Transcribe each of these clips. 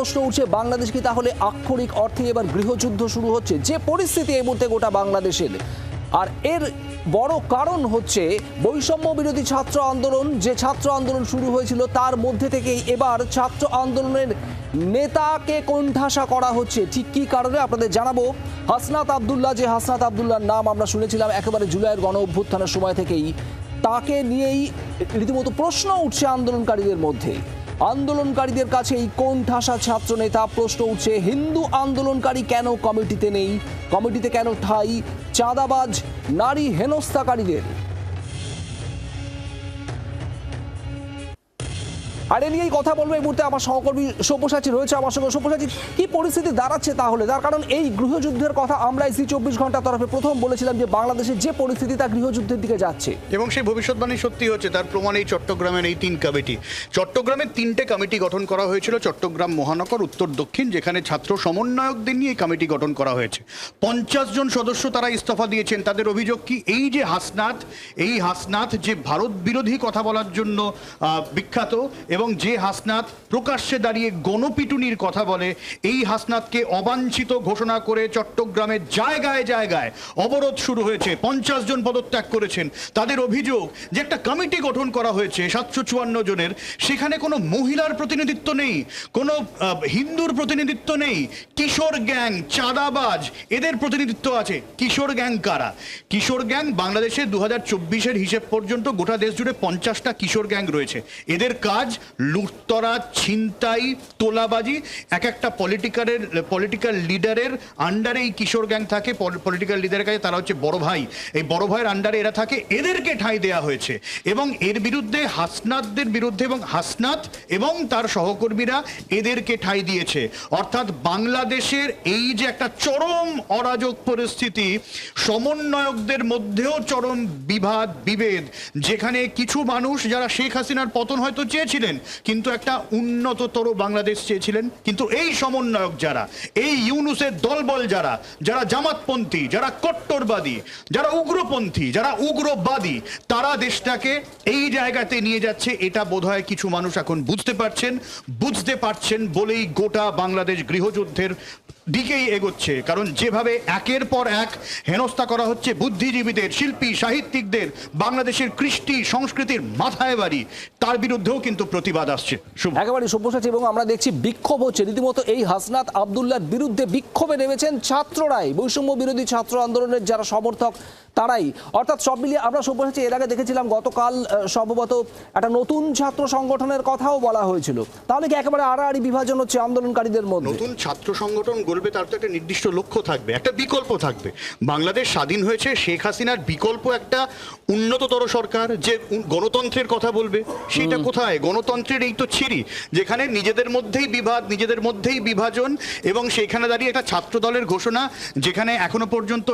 প্রশ্ন উঠছে, বাংলাদেশ কি তাহলে আক্ষরিক অর্থে এবার গৃহযুদ্ধ শুরু হচ্ছে? যে পরিস্থিতি এই মুহূর্তে গোটা বাংলাদেশের। আর এর বড় কারণ হচ্ছে, বৈষম্য বিরোধী ছাত্র আন্দোলন, যে ছাত্র আন্দোলন শুরু হয়েছিল, তার মধ্যে থেকেই এবার ছাত্র আন্দোলনের নেতাকে কোণঠাসা করা হচ্ছে। ঠিক কী কারণে? আপনাদের জানাব। হাসনাত আবদুল্লাহ, যে হাসনাত আবদুল্লাহর নাম আমরা শুনেছিলাম, একেবারে জুলাইয়ের গণ অভ্যুত্থানের সময় থেকেই। তাকে নিয়েই রীতিমতো প্রশ্ন উঠছে আন্দোলনকারীদের মধ্যে। আন্দোলনকারীদের কাছে এই কোন ঠাসা ছাত্র নেতা প্রশ্ন উঠছে, হিন্দু আন্দোলনকারী কেন কমিটিতে নেই? কমিটিতে কেন ঠাই? চাঁদাবাজ, নারী হেনস্থাকারীদের। আর এ নিয়েই কথা বলব এই মুহূর্তে আমার সহকর্মী সব্যসাচী রয়েছে আমার সঙ্গে। সব্যসাচী, কি পরিস্থিতি দাঁড়াচ্ছে তাহলে? তার কারণ এই গৃহযুদ্ধের কথা আমরা এই চব্বিশ ঘণ্টা তরফে প্রথম বলেছিলাম যে বাংলাদেশের যে পরিস্থিতি তা গৃহযুদ্ধের দিকে যাচ্ছে। এবং সেই ভবিষ্যৎবাণী সত্যি হচ্ছে, তার প্রমাণ এই চট্টগ্রামের এই তিন কমিটি। চট্টগ্রামের তিনটে কমিটি গঠন করা হয়েছিল, চট্টগ্রাম মহানগর, উত্তর, দক্ষিণ, যেখানে ছাত্র সমন্বয়কদের নিয়ে এই কমিটি গঠন করা হয়েছে। পঞ্চাশ জন সদস্য তারা ইস্তফা দিয়েছেন, তাদের অভিযোগ কি এই যে হাসনাথ এই হাসনাথ যে ভারত বিরোধী কথা বলার জন্য বিখ্যাত এবং যে হাসনাত প্রকাশ্যে দাঁড়িয়ে গণপিটুনির কথা বলে, এই হাসনাথকে অবাঞ্ছিত ঘোষণা করে চট্টগ্রামের জায়গায় জায়গায় অবরোধ শুরু হয়েছে। পঞ্চাশ জন পদত্যাগ করেছেন। তাদের অভিযোগ যে একটা কমিটি গঠন করা হয়েছে সাতশো চুয়ান্ন জনের। সেখানে কোনো মহিলার প্রতিনিধিত্ব নেই, কোনো হিন্দুর প্রতিনিধিত্ব নেই। কিশোর গ্যাং, চাঁদাবাজ, এদের প্রতিনিধিত্ব আছে। কিশোর গ্যাং কারা? কিশোর গ্যাং বাংলাদেশে দু হাজার হিসেব পর্যন্ত গোটা দেশ জুড়ে পঞ্চাশটা কিশোর গ্যাং রয়েছে। এদের কাজ লুটতরা, ছিনতাই, তোলাবাজি, এক একটা পলিটিক্যালের পলিটিক্যাল লিডারের আন্ডারে এই কিশোর গ্যাং থাকে পলিটিক্যাল লিডারের কাছে তারা হচ্ছে বড় ভাই। এই বড় ভাইয়ের আন্ডারে এরা থাকে, এদেরকে ঠাঁই দেওয়া হয়েছে। এবং এর বিরুদ্ধে হাসনাতদের বিরুদ্ধে এবং হাসনাত এবং তার সহকর্মীরা এদেরকে ঠাঁই দিয়েছে। অর্থাৎ বাংলাদেশের এই যে একটা চরম অরাজক পরিস্থিতি, সমন্বয়কদের মধ্যেও চরম বিবাদ, বিভেদ, যেখানে কিছু মানুষ, যারা শেখ হাসিনার পতন হয়তো চেয়েছিলেন কিন্তু একটা উন্নততর বাংলাদেশ চেয়েছিলেন। কিন্তু এই সমন্বয়ক যারা, এই ইউনুসের দলবল যারা যারা জামাতপন্থী, যারা কট্টরবাদী, যারা উগ্রপন্থী, যারা উগ্রবাদী, তারা দেশটাকে এই জায়গাতে নিয়ে যাচ্ছে, এটা বোধহয় কিছু মানুষ এখন বুঝতে পারছেন বুঝতে পারছেন বলেই গোটা বাংলাদেশ গৃহযুদ্ধের দিকেই এগোচ্ছে, কারণ যেভাবে একের পর এক হেনস্থা করা হচ্ছে বুদ্ধিজীবীদের, শিল্পী, সাহিত্যিকদের, বাংলাদেশের কৃষ্টি সংস্কৃতির মাথায় বাড়ি, তার বিরুদ্ধেও কিন্তু প্রতিবাদ আসছে। একেবারে সব্যসাচী, এবং আমরা দেখছি বিক্ষোভ হচ্ছে। রীতিমতো এই হাসনাত আবদুল্লার বিরুদ্ধে বিক্ষোভে নেমেছেন ছাত্ররাই। বৈষম্য বিরোধী ছাত্র আন্দোলনের যারা সমর্থক তারাই। অর্থাৎ সব মিলিয়ে আমরা সব্যসাচী এর আগে দেখেছিলাম গতকাল সম্ভবত একটা নতুন ছাত্র সংগঠনের কথাও বলা হয়েছিল। তাহলে কি একেবারে আড়াআড়ি বিভাজন হচ্ছে আন্দোলনকারীদের মধ্যে? নতুন ছাত্র সংগঠন গড়বে তার তো একটা নির্দিষ্ট লক্ষ্য থাকবে একটা বিকল্প থাকবে। বাংলাদেশ স্বাধীন হয়েছে শেখ হাসিনার বিকল্প একটা উন্নততর সরকার যে গণতন্ত্রের কথা বলবে সেটা কোথায়? গণতন্ত্রের এই তো ছিরি যেখানে নিজেদের মধ্যেই বিবাদ নিজেদের মধ্যেই বিভাজন এবং সেখানে দাঁড়িয়ে একটা ছাত্র দলের ঘোষণা যেখানে এখনও পর্যন্ত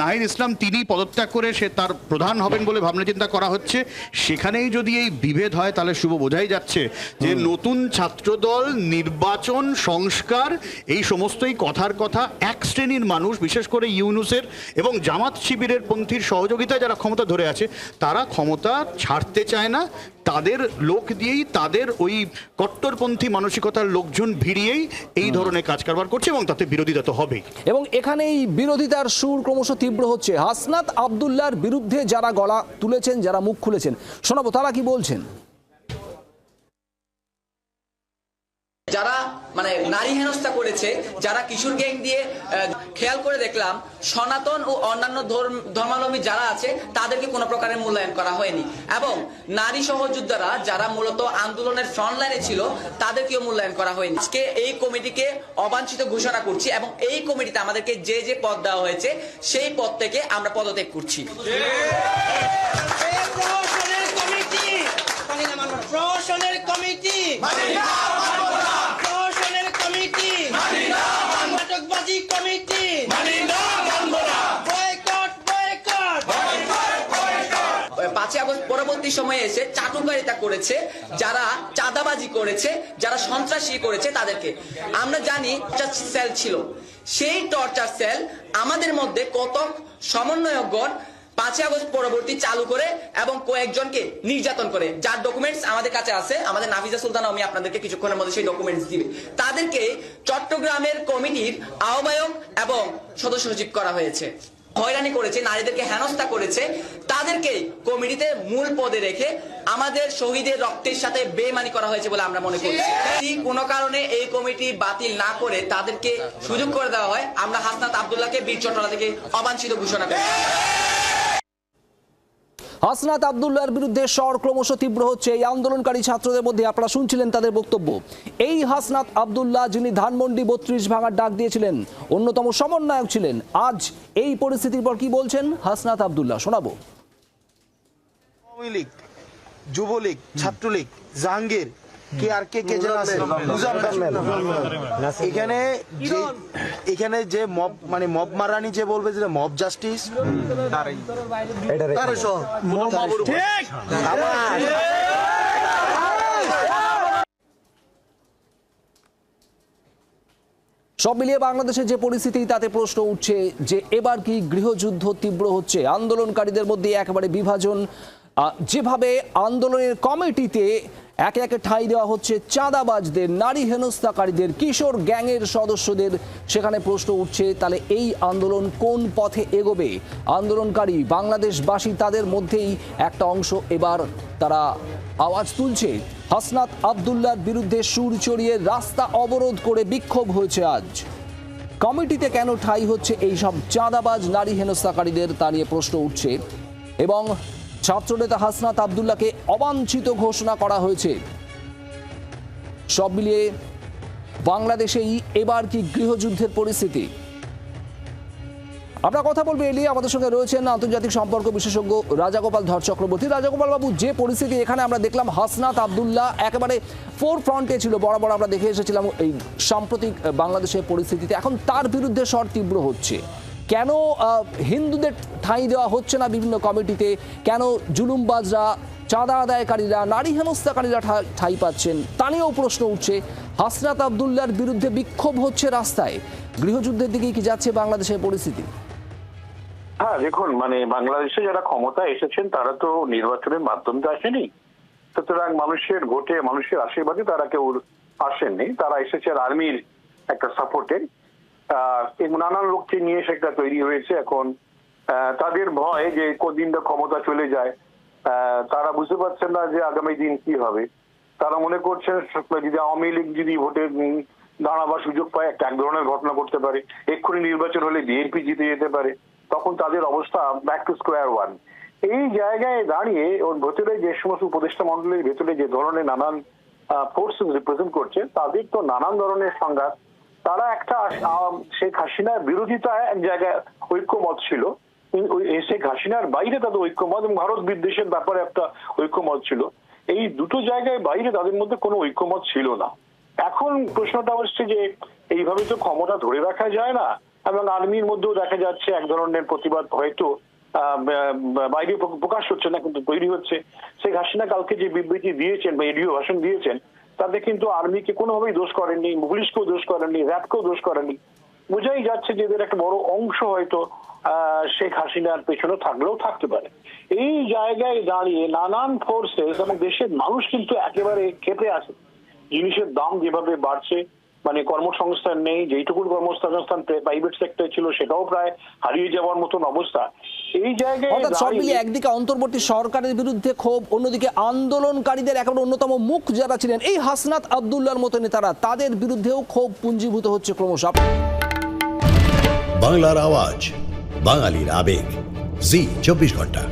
নাহিদ ইসলাম তিনি পদত্যাগ করে সে তার প্রধান হবেন বলে ভাবনা চিন্তা করা হচ্ছে। সেখানেই যদি এই বিভেদ হয় তাহলে শুভ বোঝাই যাচ্ছে যে নতুন ছাত্রদল নির্বাচন সংস্কার এই সমস্তই কথার কথা এক শ্রেণির মানুষ বিশেষ করে ইউনুসের এবং জামাত শিবিরের পন্থীর সহযোগিতায় যারা ক্ষমতা ধরে আছে তারা ক্ষমতা ছাড়তে চায় না তাদের লোক দিয়েই তাদের ওই কট্টরপন্থী মানসিকতার লোকজন ভিড়িয়েই এই ধরনের কাজ কারবার করছে এবং তাতে বিরোধিতা তো হবেই। এবং এখানে এই বিরোধিতার সুর ক্রমশ তীব্র হচ্ছে। হাসনাত আবদুল্লার বিরুদ্ধে যারা গলা তুলেছেন যারা মুখ খুলেছেন শোনাবো তারা কি বলছেন? যারা মানে নারী হেনস্থা করেছে যারা কিশোর গ্যাং দিয়ে খেয়াল করে দেখলাম সনাতন ও অন্যান্য ধর্মাবলম্বী যারা আছে তাদেরকে কোনো প্রকারের মূল্যায়ন করা হয়নি। এবং নারী সহযোদ্ধারা যারা মূলত আন্দোলনের ফ্রন্ট লাইনে ছিল তাদেরকেও মূল্যায়ন করা হয়নি। আজকে এই কমিটিকে অবাঞ্ছিত ঘোষণা করছি এবং এই কমিটিতে আমাদেরকে যে যে পদ দেওয়া হয়েছে সেই পদ থেকে আমরা পদত্যাগ করছি। প্রহসনের কমিটি প্রহসনের কমিটি প্রহসনের কমিটি নাটকবাজি কমিটি। Boycott boycott. পাঁচই আগস্ট পরবর্তী সময়ে এসে চাটুকারিতা করেছে যারা চাঁদাবাজি করেছে যারা সন্ত্রাসী করেছে তাদেরকে। আমরা জানি সেল ছিল। সেই টর্চার সেল আমাদের মধ্যে কত সমন্বয়কগণ পাঁচই আগস্ট পরবর্তী চালু করে এবং কয়েকজনকে নির্যাতন করে। যার ডকুমেন্টস আমাদের কাছে আছে, আমাদের নাফিজা সুলতান আমি আপনাদেরকে কিছুক্ষণের মধ্যে সেই ডকুমেন্টস দিবে। তাদেরকে চট্টগ্রামের কমিটির আহ্বায়ক এবং সদস্য সচিব করা হয়েছে। হয়রানি করেছে, নারীদেরকে হেনস্থা করেছে। তাদেরকে কমিটিতে মূল পদে রেখে আমাদের শহীদের রক্তের সাথে বেমানি করা হয়েছে বলে আমরা মনে করছি কোনো কারণে এই কমিটি বাতিল না করে তাদেরকে সুযোগ করে দেওয়া হয়, আমরা হাসনাত আবদুল্লাহকে বীর চট্টলা থেকে অবাঞ্ছিত ঘোষণা করি। হাসনাত আবদুল্লার বিরুদ্ধে স্বর ক্রমশ তীব্র হচ্ছে। এই আন্দোলনকারী ছাত্রদের মধ্যে আপনারা শুনছিলেন তাদের বক্তব্য। এই হাসনাত আবদুল্লাহ যিনি ধানমন্ডি বত্রিশ ভাঙার ডাক দিয়েছিলেন, অন্যতম সমন্বয়ক ছিলেন। আজ এই পরিস্থিতির পর কি বলছেন? হাসনাত আবদুল্লাহ, শোনাবো। যুবলীগ, ছাত্রলীগ, জাহাঙ্গীর কে আর কে কে যেন আছে? এখানে যে এখানে যে মব মানে মব মারানি যে বলবে যে মব জাস্টিস তারে সহ ঠিক। সব মিলিয়ে বাংলাদেশের যে পরিস্থিতি তাতে প্রশ্ন উঠছে যে এবার কি গৃহযুদ্ধ তীব্র হচ্ছে? আন্দোলনকারীদের মধ্যে একেবারে বিভাজন। আহ, যেভাবে আন্দোলনের কমিটিতে একে একে ঠাঁই দেওয়া হচ্ছে চাঁদাবাজদের, নারী হেনস্থাকারীদের, কিশোর গ্যাংয়ের সদস্যদের। সেখানে প্রশ্ন উঠছে, তাহলে এই আন্দোলন কোন পথে এগোবে? আন্দোলনকারী বাংলাদেশবাসী তাদের মধ্যেই একটা অংশ। এবার তারা আওয়াজ তুলছে, হাসনাত আবদুল্লার বিরুদ্ধে সুর চড়িয়ে রাস্তা অবরোধ করে বিক্ষোভ হয়েছে আজ। কমিটিতে কেন ঠাঁই হচ্ছে এই সব চাঁদাবাজ, নারী হেনস্থাকারীদের তা নিয়ে প্রশ্ন উঠছে। এবং ছাত্রনেতা হাসনাত আবদুল্লাহকে অবাঞ্ছিত ঘোষণা করা হয়েছে। সব মিলিয়ে বাংলাদেশেই এবার কি গৃহযুদ্ধের পরিস্থিতি? আমরা কথা বলব এলিয়ে আমাদের সঙ্গে রয়েছেন আন্তর্জাতিক সম্পর্ক বিশেষজ্ঞ রাজাগোপাল ধর চক্রবর্তী। রাজাগোপাল বাবু, যে পরিস্থিতি এখানে আমরা দেখলাম, হাসনাত আবদুল্লাহ একেবারে ফোর ফ্রন্টে ছিল। বরাবর আমরা দেখে এসেছিলাম এই সাম্প্রতিক বাংলাদেশের পরিস্থিতিতে। এখন তার বিরুদ্ধে স্বর তীব্র হচ্ছে। কেন হিন্দুদের ঠাঁই দেওয়া হচ্ছে না বিভিন্ন কমিটিতে? কেন জুলুমবাজরা, চাঁদা আদায়কারীরা, নারী হেনস্থাকারীরা ঠাঁই পাচ্ছেন? তা নিয়েও প্রশ্ন উঠছে। হাসনাত আবদুল্লার বিরুদ্ধে বিক্ষোভ হচ্ছে রাস্তায়। গৃহযুদ্ধের দিকে কি যাচ্ছে বাংলাদেশের পরিস্থিতি? হ্যাঁ দেখুন মানে বাংলাদেশে যারা ক্ষমতা এসেছেন, তারা তো নির্বাচনের মাধ্যমে আসেনি। সুতরাং মানুষের ভোটে, মানুষের আশীর্বাদে তারা কেউ আসেননি। তারা এসেছে আর্মির একটা সাপোর্টে নানান লোককে নিয়ে সেটা তৈরি হয়েছে এখন। তাদের ভয় যে কদিনটা ক্ষমতা চলে যায় তারা বুঝতে পারছেন না যে আগামী দিন কি হবে। তারা মনে করছেন যদি আওয়ামী লীগ যদি ভোটে দাঁড়াবার সুযোগ পায়, একটা এক ধরনের ঘটনা করতে পারে, এক্ষুনি নির্বাচন হলে বিএনপি জিতে যেতে পারে, তখন তাদের অবস্থা ব্যাক টু স্কোয়ার ওয়ান এই জায়গায় দাঁড়িয়ে ওর ভেতরে যে সমস্ত উপদেষ্টা মন্ডলীর ভেতরে যে ধরনের নানান ফোর্সেস রিপ্রেজেন্ট করছে, তাদের তো নানান ধরনের সংঘাত তারা একটা শেখ হাসিনার বিরোধিতায় এক জায়গায় ঐক্যমত ছিল। শেখ হাসিনার বাইরে তাদের ঐক্যমত এবং ভারত বিদ্বেষের ব্যাপারে একটা ঐক্যমত ছিল। এই দুটো জায়গায় বাইরে তাদের মধ্যে কোনো ঐক্যমত ছিল না। এখন প্রশ্নটা হচ্ছে যে এইভাবে তো ক্ষমতা ধরে রাখা যায় না এবং আর্মির মধ্যেও দেখা যাচ্ছে এক ধরনের প্রতিবাদ হয়তো বাইরে প্রকাশ হচ্ছে না, কিন্তু তৈরি হচ্ছে। শেখ হাসিনা কালকে যে বিবৃতি দিয়েছেন বা এডিও ভাষণ দিয়েছেন তাতে কিন্তু আর্মিকে কোনোভাবেই দোষ করেননি পুলিশকেও দোষ করেননি, র্যাবকেও দোষ করেননি। বোঝাই যাচ্ছে যে এদের একটা বড় অংশ হয়তো শেখ হাসিনার পেছনে থাকলেও থাকতে পারে। এই জায়গায় দাঁড়িয়ে নানান ফোর্সেস এবং দেশের মানুষ কিন্তু একেবারে খেপে আছে জিনিসের দাম যেভাবে বাড়ছে মানে কর্মসংস্থান নেই যেইটুকুন কর্মসংস্থান প্রাইভেট সেক্টর ছিল সেটাও প্রায় হারিয়ে যাওয়ার মতন অবস্থা। এই জায়গায় অর্থাৎ সব মিলিয়ে একদিকে অন্তর্বর্তী সরকারের বিরুদ্ধে ক্ষোভ অন্যদিকে আন্দোলনকারীদের একেবারে অন্যতম মুখ যারা ছিলেন এই হাসনাত আবদুল্লার মতো নেতারা তাদের বিরুদ্ধেও ক্ষোভ পুঞ্জীভূত হচ্ছে ক্রমশ। বাংলার আওয়াজ বাঙালির আবেগ। জি চব্বিশ ঘণ্টা।